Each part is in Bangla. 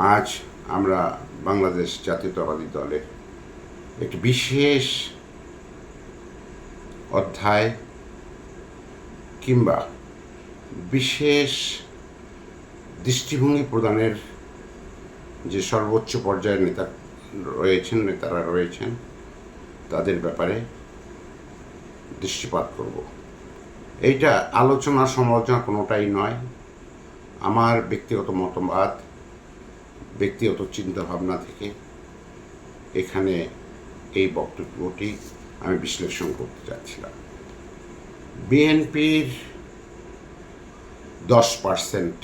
আজ আমরা বাংলাদেশ জাতীয়তাবাদী দলের একটি বিশেষ অধ্যায় কিংবা বিশেষ দৃষ্টিভঙ্গি প্রদানের যে সর্বোচ্চ পর্যায়ের নেতা রয়েছেন, নেতারা রয়েছেন, তাদের ব্যাপারে দৃষ্টিপাত করব। এইটা আলোচনা, সমালোচনা কোনোটাই নয়। আমার ব্যক্তিগত মতবাদ ব্যক্তিগত চিন্তাভাবনা থেকে এখানে এই বক্তব্যটি আমি বিশ্লেষণ করতে চাচ্ছিলাম। বিএনপির দশ পার্সেন্ট,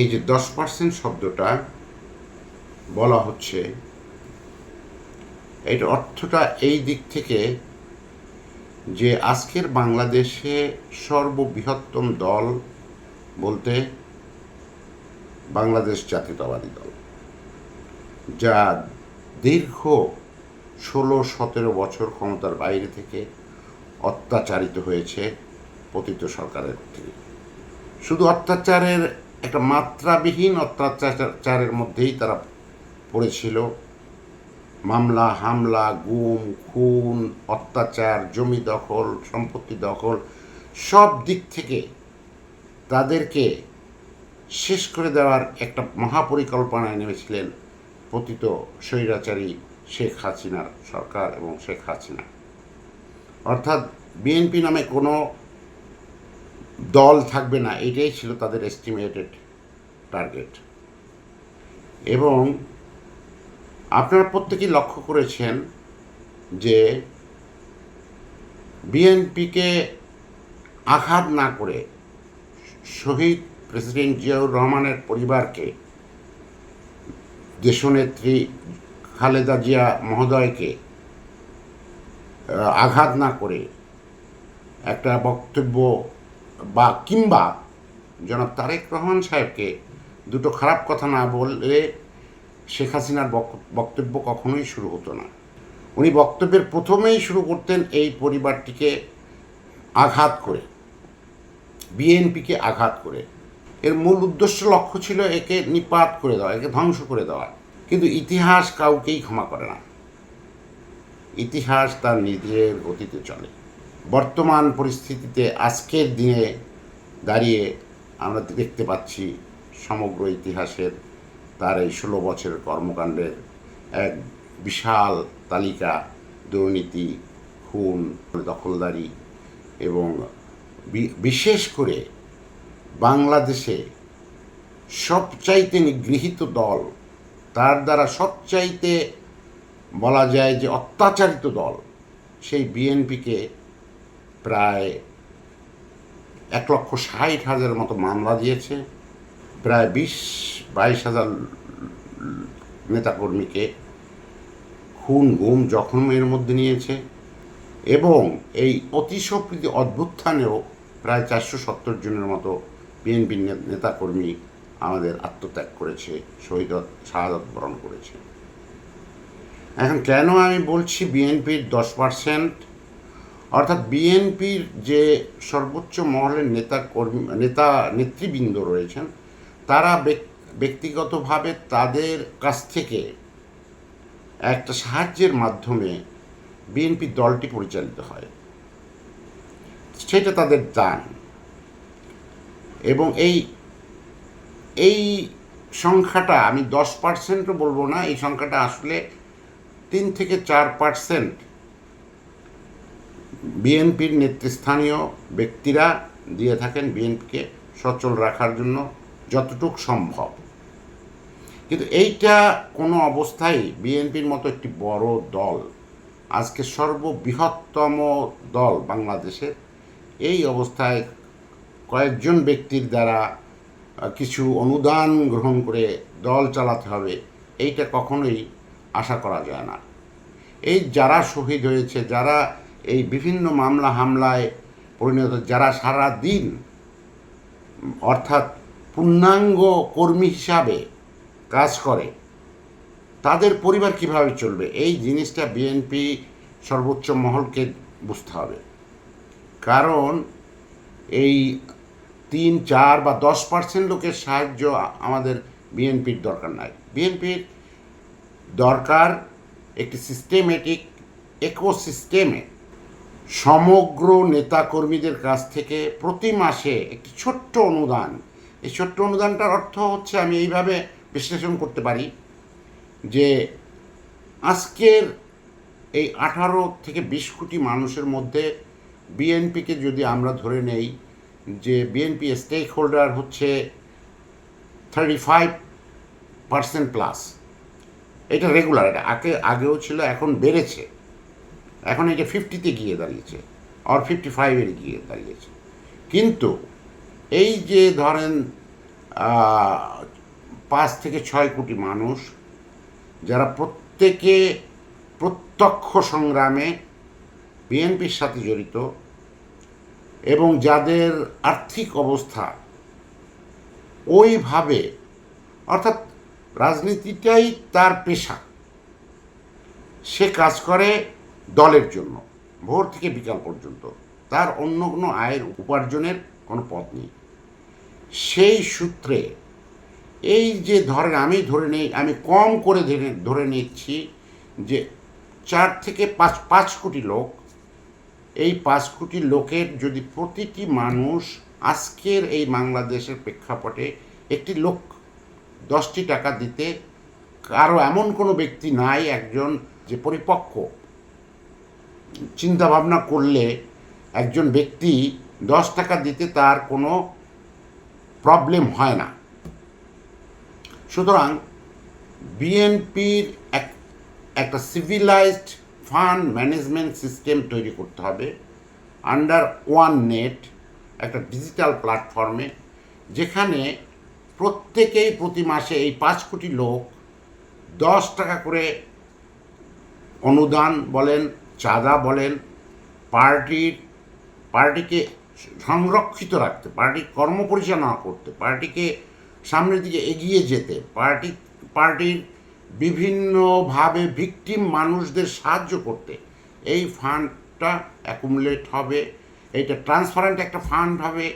এই যে দশ পার্সেন্ট শব্দটা বলা হচ্ছে, এর অর্থটা এই দিক থেকে যে আজকের বাংলাদেশে সর্ববৃহত্তম দল বলতে বাংলাদেশ জাতীয়তাবাদী দল, যা দীর্ঘ ষোলো, সতেরো বছর ক্ষমতার বাইরে থেকে অত্যাচারিত হয়েছে পতিত সরকারের থেকে শুধু অত্যাচারের একটা মাত্রাবিহীন অত্যাচারের মধ্যেই তারা পড়েছিল। মামলা, হামলা, গুম, খুন, অত্যাচার, জমি দখল, সম্পত্তি দখল, সব দিক থেকে তাদেরকে শেষ করে দেওয়ার একটা মহাপরিকল্পনায় নেমেছিলেন পতিত স্বৈরাচারী শেখ হাসিনার সরকার এবং শেখ হাসিনা। অর্থাৎ বিএনপি নামে কোনো দল থাকবে না, এটাই ছিল তাদের এস্টিমেটেড টার্গেট এবং আপনারা প্রত্যেকেই লক্ষ্য করেছেন যে বিএনপিকে আঘাত না করে শহীদ প্রেসিডেন্ট জিয়াউর রহমানের পরিবারকে দেশনেত্রী খালেদা জিয়া মহোদয়কে আঘাত না করে একটা বক্তব্য বা কিংবা জনাব তারেক রহমান সাহেবকে দুটো খারাপ কথা না বললে শেখ হাসিনার বক্তব্য কখনোই শুরু হতো না। উনি বক্তব্যের প্রথমেই শুরু করতেন এই পরিবারটিকে আঘাত করে, বিএনপিকে আঘাত করে। এর মূল উদ্দেশ্য, লক্ষ্য ছিল একে নিপাত করে দেওয়া, একে ধ্বংস করে দেওয়া। কিন্তু ইতিহাস কাউকেই ক্ষমা করে না। ইতিহাস তার নিজের গতিতে চলে। বর্তমান পরিস্থিতিতে আজকের দিনে দাঁড়িয়ে আমরা দেখতে পাচ্ছি সমগ্র ইতিহাসের তার এই ষোলো বছরের কর্মকাণ্ডের এক বিশাল তালিকা, দুর্নীতি, খুন, দখলদারি এবং বিশেষ করে বাংলাদেশে সবচাইতে নিগৃহীত দল, তার দ্বারা সবচাইতে বলা যায় যে অত্যাচারিত দল, সেই বিএনপিকে প্রায় এক লক্ষ ষাট হাজারের মতো মামলা দিয়েছে, প্রায় বিশ, বাইশ হাজার নেতাকর্মীকে খুন, গুম জখমের মধ্যে নিয়েছে এবং এই অতিসপ্রীতি অদ্ভুত্থানেও প্রায় চারশো সত্তর জনের মতো বিএনপির নেতাকর্মী আমাদের আত্মত্যাগ করেছে, শহীদ শাহাদত বরণ করেছে। এখন কেন আমি বলছি বিএনপির দশ পার্সেন্ট অর্থাৎ বিএনপির যে সর্বোচ্চ মহলের নেতা কর্মী নেতা নেতৃবৃন্দ রয়েছেন, তারা ব্যক্তিগতভাবে তাদের কাছ থেকে একটা সাহায্যের মাধ্যমে বিএনপি দলটি পরিচালিত হয়। সেটা তাদের দান। এবং এই এই সংখ্যাটা আমি দশ পার্সেন্টও বলব না, এই সংখ্যাটা আসলে তিন থেকে চার পার্সেন্ট বিএনপির নেতৃস্থানীয় ব্যক্তিরা দিয়ে থাকেন বিএনপিকে সচল রাখার জন্য যতটুক সম্ভব। কিন্তু এইটা কোনো অবস্থায় বিএনপির মতো একটি বড় দল, আজকে সর্ববৃহত্তম দল বাংলাদেশের, এই অবস্থায় কয়েকজন ব্যক্তির দ্বারা কিছু অনুদান গ্রহণ করে দল চালাতে হবে, এইটা কখনোই আশা করা যায় না। এই যারা শহীদ হয়েছে, যারা এই বিভিন্ন মামলা হামলায় পরিণত, যারা সারা দিন, অর্থাৎ পূর্ণাঙ্গ কর্মী হিসাবে কাজ করে, তাদের পরিবার কীভাবে চলবে? এই জিনিসটা বিএনপি সর্বোচ্চ মহলকে বুঝতে হবে। কারণ এই তিন, চার বা দশ পার্সেন্ট লোকের সাহায্য আমাদের বিএনপির দরকার নাই। বিএনপির দরকার একটি সিস্টেমেটিক একোসিস্টেমে সমগ্র নেতাকর্মীদের কাছ থেকে প্রতি মাসে একটি ছোট্ট অনুদান। এই ছোট্ট অনুদানটার অর্থ হচ্ছে আমি এইভাবে বিশ্লেষণ করতে পারি যে আজকের এই আঠারো থেকে বিশ কোটি মানুষের মধ্যে বিএনপিকে যদি আমরা ধরে নেই যে বিএনপি স্টেক হোল্ডার হচ্ছে থার্টি ফাইভ পার্সেন্ট প্লাস এটা রেগুলার এটা আগে, আগেও ছিল, এখন বেড়েছে। এখন এটা ফিফটিতে গিয়ে দাঁড়িয়েছে আর ফিফটি ফাইভে গিয়ে দাঁড়িয়েছে। কিন্তু এই যে ধরেন পাঁচ থেকে ছয় কোটি মানুষ, যারা প্রত্যেকে প্রত্যক্ষ সংগ্রামে বিএনপির সাথে জড়িত এবং যাদের আর্থিক অবস্থা ওইভাবে, অর্থাৎ রাজনীতিটাই তার পেশা। সে কাজ করে দলের জন্য, ভোর থেকে বিকাল পর্যন্ত। তার অন্য কোনো আয়ের উপার্জনের কোনো পথ নেই। সেই সূত্রে এই যে ধরেন আমি ধরে নেই, আমি কম করে ধরে নিচ্ছি যে চার থেকে পাঁচ পাঁচ কোটি লোক এই পাঁচ কোটি লোকের যদি প্রতিটি মানুষ আজকের এই বাংলাদেশের প্রেক্ষাপটে একটি লোক দশটি টাকা দিতে, কারও এমন কোনো ব্যক্তি নাই একজন যে পরিপক্ক। চিন্তা ভাবনা করলে একজন ব্যক্তি দশ টাকা দিতে তার কোনো প্রবলেম হয় না। সুতরাং বিএনপির এক, একটা সিভিলাইজড ফান্ড ম্যানেজমেন্ট সিস্টেম তৈরি করতে হবে। আন্ডার ওয়ান নেট একটা ডিজিটাল প্ল্যাটফর্মে, যেখানে প্রত্যেকেই প্রতি মাসে এই পাঁচ কোটি লোক দশ টাকা করে অনুদান বলেন, চাঁদা বলেন পার্টির পার্টিকে সংরক্ষিত রাখতে পার্টির কর্ম পরিচালনা করতে, পার্টিকে সামনের দিকে এগিয়ে যেতে, পার্টি, পার্টির বিভিন্নভাবে ভিকটিম মানুষদের সাহায্য করতে। এই ফান্ডটা অ্যাকুমুলেট হবে এটা ট্রান্সপারেন্ট একটা ফান্ড হবে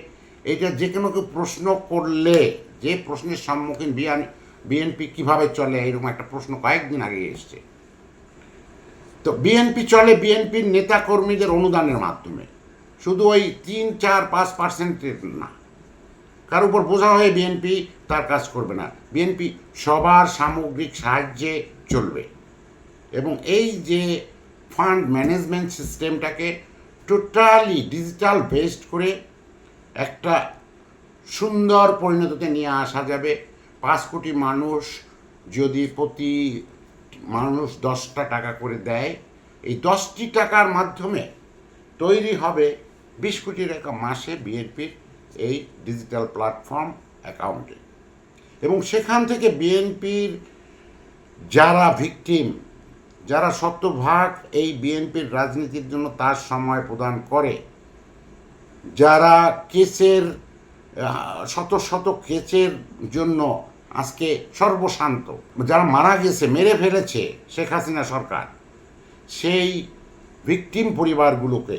এটা যে কোনো কেউ প্রশ্ন করলে, যে প্রশ্নের সম্মুখীন বিয়ান, বিএনপি কীভাবে চলে, এরকম একটা প্রশ্ন কয়েকদিন আগে এসছে। তো বিএনপি চলে, বিএনপির নেতাকর্মীদের অনুদানের মাধ্যমে। শুধু ওই তিন, চার, পাঁচ পার্সেন্টের না। কার উপর বোঝা হয়ে বিএনপি তার কাজ করবে না। বিএনপি সবার সামগ্রিক সাহায্যে চলবে। এবং এই যে ফান্ড ম্যানেজমেন্ট সিস্টেমটাকে টোটালি ডিজিটাল বেসড করে একটা সুন্দর পরিণতিতে নিয়ে আসা যাবে। পাঁচ কোটি মানুষ যদি প্রতি মানুষ দশটা টাকা করে দেয়, এই দশটি টাকার মাধ্যমে তৈরি হবে বিশ কোটি টাকা মাসে বিএনপির এই ডিজিটাল প্ল্যাটফর্ম অ্যাকাউন্টে এবং সেখান থেকে বিএনপির যারা ভিকটিম যারা শতভাগ এই বিএনপির রাজনীতির জন্য তার সময় প্রদান করে, যারা কেসের শত শত কেসের জন্য আজকে সর্বশান্ত, যারা মারা গেছে, মেরে ফেলেছে শেখ হাসিনা সরকার, সেই ভিকটিম পরিবারগুলোকে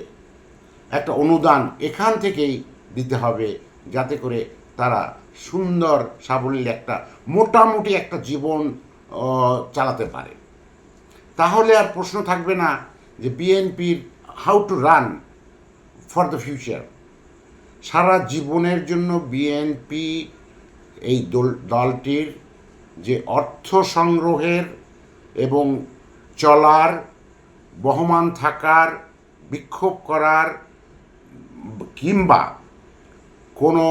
একটা অনুদান এখান থেকেই দিতে হবে যাতে করে তারা সুন্দর সাবলীল একটা মোটামুটি একটা জীবন চালাতে পারে। তাহলে আর প্রশ্ন থাকবে না যে বিএনপির how to run for the future সারা জীবনের জন্য বিএনপি এই দল, দলটির যে অর্থ সংগ্রহের এবং চলার, বহমান থাকার, বিক্ষোভ করার, কিংবা কোনো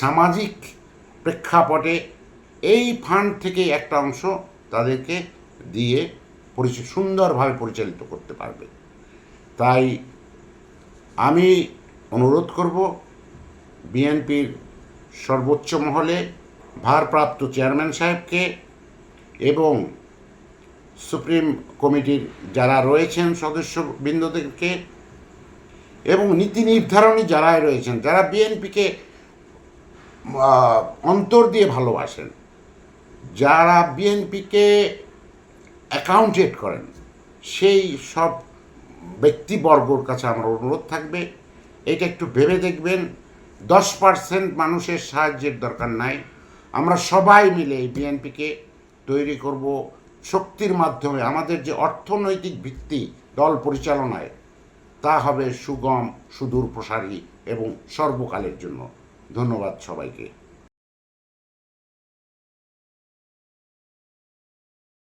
সামাজিক প্রেক্ষাপটে এই ফান্ড থেকে একটা অংশ তাদেরকে দিয়ে পরিচয়, সুন্দরভাবে পরিচালিত করতে পারবে। তাই আমি অনুরোধ করব, বিএনপির সর্বোচ্চ মহলে ভারপ্রাপ্ত চেয়ারম্যান সাহেবকে এবং সুপ্রিম কমিটির যারা রয়েছেন সদস্যবৃন্দদেরকে এবং নীতি নির্ধারণী যারাই রয়েছেন, যারা বিএনপিকে অন্তর দিয়ে ভালোবাসেন, যারা বিএনপিকে অ্যাকাউন্টেড করেন, সেই সব ব্যক্তিবর্গর কাছে আমার অনুরোধ থাকবে। এটা একটু ভেবে দেখবেন, দশ পার্সেন্ট মানুষের সাহায্যের দরকার নাই। আমরা সবাই মিলে এই বিএনপিকে তৈরি করব। শক্তির মাধ্যমে আমাদের যে অর্থনৈতিক ভিত্তি, দল পরিচালনায় তা হবে সুগম সুদূর প্রসারী এবং সর্বকালের জন্য। ধন্যবাদ সবাইকে।